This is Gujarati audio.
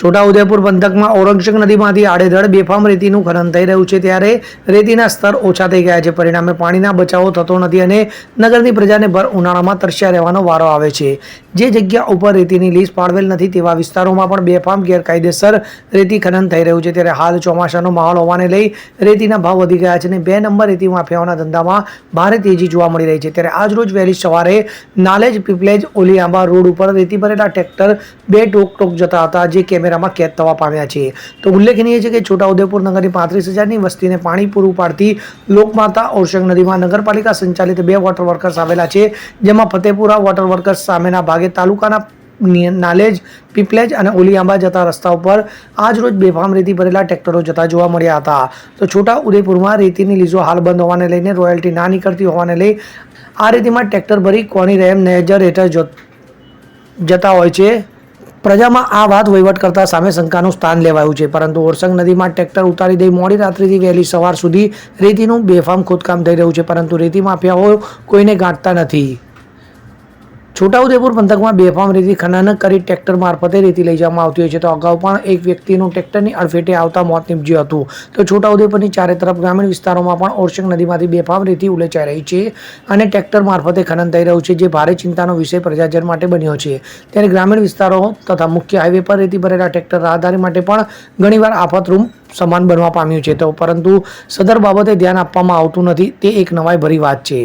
છોટાઉદેપુર પંથકમાં ઔરંગશક નદીમાંથી આડેધડ બેફામ રેતીનું ખનન થઈ રહ્યું છે ત્યારે રેતીના સ્તર ઓછા થઈ ગયા છે. પરિણામે પાણીના બચાવો થતો નથી અને નગરની પ્રજાને ભર ઉનાળામાં તરસ્યા રહેવાનો વારો આવે છે. જે જગ્યા ઉપર રેતીની લીઝ પાડવેલ નથી તેવા વિસ્તારોમાં પણ બેફામ ગેરકાયદેસર રેતી ખનન થઈ રહ્યું છે. ત્યારે હાલ ચોમાસાનો માહોલ હોવાને લઈ રેતીના ભાવ વધી ગયા છે અને બે નંબર રેતી માફિયાઓના ધંધામાં ભારે તેજી જોવા મળી રહી છે. ત્યારે આજ રોજ વહેલી સવારે નાલેજ પીપલેજ ઓલિયાંબા રોડ ઉપર રેતી ભરેલા ટ્રેક્ટર બે ટોક ટોક જતા હતા, જે કેમેરામાં કેદ થવા પામ્યા છે. તો ઉલ્લેખનીય છે કે છોટાઉદેપુર નગરની પાંત્રીસ હજારની વસ્તીને પાણી પૂરું પાડતી લોકમાતા ઓરસંગ નદીમાં નગરપાલિકા સંચાલિત બે વોટર વર્કર્સ આવેલા છે, જેમાં ફતેપુરા વોટર વર્કર્સ સામેના ભાગે તાલુકાના નાલેજ, પીપલેજ અને ઓલિયાંબા જતા રસ્તા ઉપર આજ રોજ બેફામ રેતી ભરેલા ટ્રેક્ટરો જતા જોવા મળ્યા હતા. તો છોટા ઉદેપુરમાં રેતીની લીઝો હાલ બંધ હોવાને લઈને રોયલ્ટી ના નીકળતી હોવાને લઈ આ રેતીમાં ટ્રેક્ટર ભરી કોની રેમ નહેજર હેઠળ જતા હોય છે. પ્રજામાં આ વાત વહીવટ કરતા સામે શંકાનું સ્થાન લેવાયું છે. પરંતુ ઓરસંગ નદીમાં ટ્રેક્ટર ઉતારી દઈ મોડી રાત્રિથી વહેલી સવાર સુધી રેતીનું બેફામ ખોદકામ થઈ રહ્યું છે. પરંતુ રેતી માફિયાઓ કોઈને ગાંઠતા નથી. છોટાઉદેપુર પંથકમાં બેફામ રેતી ખનન કરી ટ્રેક્ટર મારફતે રેતી લઈ જવામાં આવતી હોય છે. તો અગાઉ પણ એક વ્યક્તિનું ટ્રેક્ટરની અડફેટે આવતા મોત નીપજ્યું હતું. તો છોટાઉદેપુરની ચારે તરફ ગ્રામીણ વિસ્તારોમાં પણ ઓરસંગ નદીમાંથી બેફામ રેતી ઉલેચાઈ રહી છે અને ટ્રેક્ટર મારફતે ખનન થઈ રહ્યું છે, જે ભારે ચિંતાનો વિષય પ્રજાજન માટે બન્યો છે. ત્યારે ગ્રામીણ વિસ્તારો તથા મુખ્ય હાઈવે પર રેતી ભરેલા ટ્રેક્ટર રાહદારી માટે પણ ઘણીવાર આફતરૂપ સમાન બનવા પામ્યું છે. તો પરંતુ સદર બાબતે ધ્યાન આપવામાં આવતું નથી. તે એક નવાઈ ભરી વાત છે.